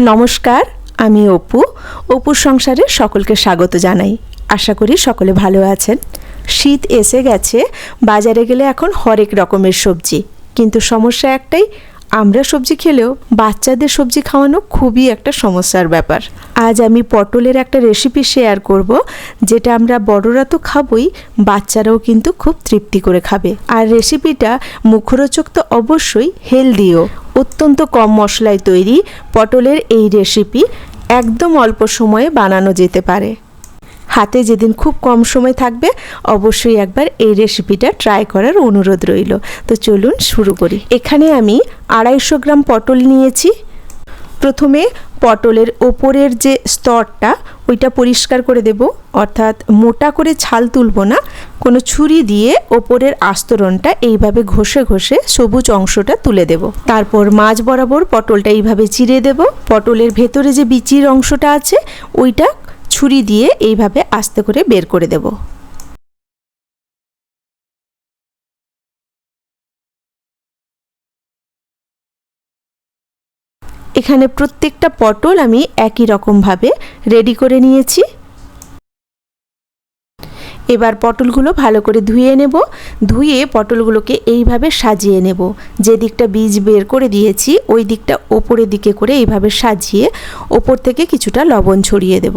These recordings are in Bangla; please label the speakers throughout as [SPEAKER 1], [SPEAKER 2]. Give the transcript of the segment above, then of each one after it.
[SPEAKER 1] নমস্কার, আমি অপু। অপুর সংসারে সকলকে স্বাগত জানাই। আশা করি সকলে ভালো আছেন। শীত এসে গেছে, বাজারে গেলে এখন হরেক রকমের সবজি। কিন্তু সমস্যা একটাই আমরা সবজি খেলেও বাচ্চাদের সবজি খাওয়ানো খুবই একটা সমস্যার ব্যাপার। আজ আমি পটলের একটা রেসিপি শেয়ার করব, যেটা আমরা বড়রা তো খাবই, বাচ্চারাও কিন্তু খুব তৃপ্তি করে খাবে। আর রেসিপিটা মুখরোচক তো অবশ্যই হেলদিও অত্যন্ত কম মশলায় তৈরি পটলের এই রেসিপি একদম অল্প সময়ে বানানো যেতে পারে। হাতে যেদিন খুব কম সময় থাকবে, অবশ্যই একবার এই রেসিপিটা ট্রাই করার অনুরোধ রইল। তো চলুন শুরু করি। এখানে আমি আড়াইশো গ্রাম পটল নিয়েছি। প্রথমে পটলের ওপরের যে স্তরটা, ওইটা পরিষ্কার করে দেব। অর্থাৎ মোটা করে ছাল তুলব না, কোনো ছুরি দিয়ে ওপরের আস্তরণটা এইভাবে ঘষে ঘষে সবুজ অংশটা তুলে দেব। তারপর মাঝ বরাবর পটলটা এইভাবে চিরে দেব। পটলের ভেতরে যে বিচির অংশটা আছে, ওইটা ছুরি দিয়ে এইভাবে আস্তে করে বের করে দেব। এখানে প্রত্যেকটা পটল আমি একই রকমভাবে রেডি করে নিয়েছি। এবার পটলগুলো ভালো করে ধুয়ে নেব। ধুয়ে পটলগুলোকে এইভাবে সাজিয়ে নেব। যে দিকটা বীজ বের করে দিয়েছি, ওই দিকটা ওপরের দিকে করে এইভাবে সাজিয়ে ওপর থেকে কিছুটা লবণ ছড়িয়ে দেব।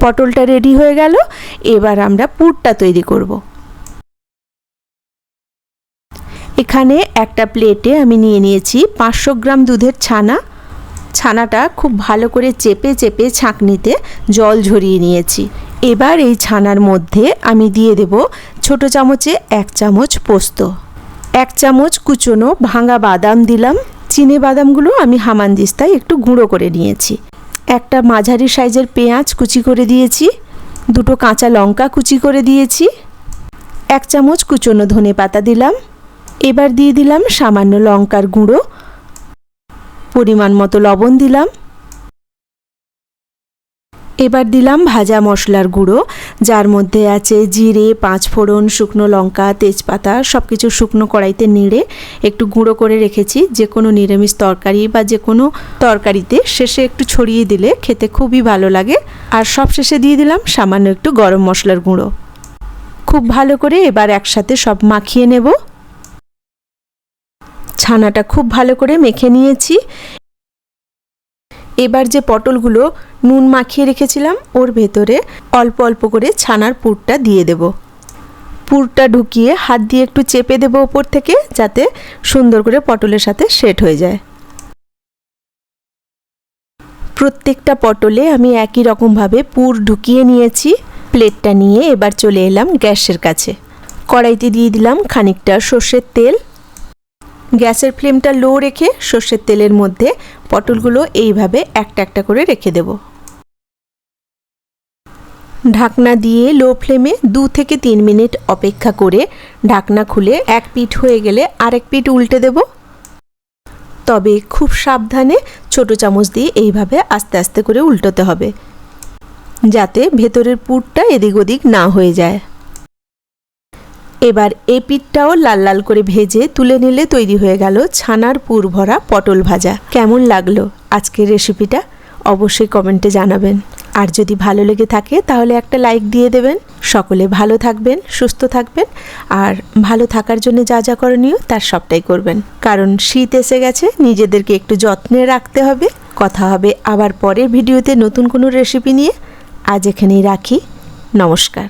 [SPEAKER 1] পটলটা রেডি হয়ে গেল, এবার আমরা পুরটা তৈরি করব। এখানে একটা প্লেটে আমি নিয়ে নিয়েছি পাঁচশো গ্রাম দুধের ছানা। ছানাটা খুব ভালো করে চেপে চেপে ছাঁকনিতে জল ঝরিয়ে নিয়েছি। এবার এই ছানার মধ্যে আমি দিয়ে দেব ছোট চামচে এক চামচ পোস্ত। এক চামচ কুচনো ভাঙা বাদাম দিলাম। চিনে বাদামগুলো আমি হামানদিস্তায় একটু গুঁড়ো করে নিয়েছি। একটা মাঝারি সাইজের পেঁয়াজ কুচি করে দিয়েছি, দুটো কাঁচা লঙ্কা কুচি করে দিয়েছি, এক চামচ কুচনো ধনে পাতা দিলাম, এবার দিয়ে দিলাম সামান্য লঙ্কার গুঁড়ো, পরিমাণ মতো লবণ দিলাম। এবার দিলাম ভাজা মশলার গুঁড়ো, যার মধ্যে আছে জিরে পাঁচ ফোড়ন শুকনো লঙ্কা, তেজপাতা সব কিছু শুকনো কড়াইতে নেড়ে একটু গুঁড়ো করে রেখেছি। যে কোনো নিরামিষ তরকারি বা যে কোনো তরকারিতে শেষে একটু ছড়িয়ে দিলে খেতে খুবই ভালো লাগে। আর সব শেষে দিয়ে দিলাম সামান্য একটু গরম মশলার গুঁড়ো। খুব ভালো করে এবার একসাথে সব মাখিয়ে নেব। ছানাটা খুব ভালো করে মেখে নিয়েছি। এবার যে পটলগুলো নুন মাখিয়ে রেখেছিলাম, ওর ভেতরে অল্প অল্প করে ছানার পুরটা দিয়ে দেব। পুরটা ঢুকিয়ে হাত দিয়ে একটু চেপে দেবো ওপর থেকে, যাতে সুন্দর করে পটলের সাথে সেট হয়ে যায়। প্রত্যেকটা পটলে আমি একই রকমভাবে পুর ঢুকিয়ে নিয়েছি। প্লেটটা নিয়ে এবার চলে এলাম গ্যাসের কাছে। কড়াইতে দিয়ে দিলাম খানিকটা সর্ষের তেল। গ্যাসের ফ্লেমটা লো রেখে সর্ষের তেলের মধ্যে পটলগুলো এইভাবে একটা একটা করে রেখে দেব। ঢাকনা দিয়ে লো ফ্লেমে দু থেকে তিন মিনিট অপেক্ষা করে ঢাকনা খুলে এক পিঠ হয়ে গেলে আরেক পিঠ উল্টে দেব। তবে খুব সাবধানে ছোট চামচ দিয়ে এইভাবে আস্তে আস্তে করে উল্টোতে হবে, যাতে ভেতরের পুরটা এদিক ওদিক না হয়ে যায়। এবার এই পিঠটাও লাল লাল করে ভেজে তুলে নিলে তৈরি হয়ে গেল ছানার পুর ভরা পটল ভাজা। কেমন লাগল আজকের রেসিপিটা? অবশ্যই কমেন্টে জানাবেন। আর যদি ভালো লেগে থাকে তাহলে একটা লাইক দিয়ে দেবেন। সকলে ভালো থাকবেন, সুস্থ থাকবেন, আর ভালো থাকার জন্য যা যা করণীয় তার সবটাই করবেন। কারণ শীত এসে গেছে, নিজেদেরকে একটু যত্নে রাখতে হবে। কথা হবে আবার পরের ভিডিওতে নতুন কোনো রেসিপি নিয়ে। আজ এখানেই রাখি। নমস্কার।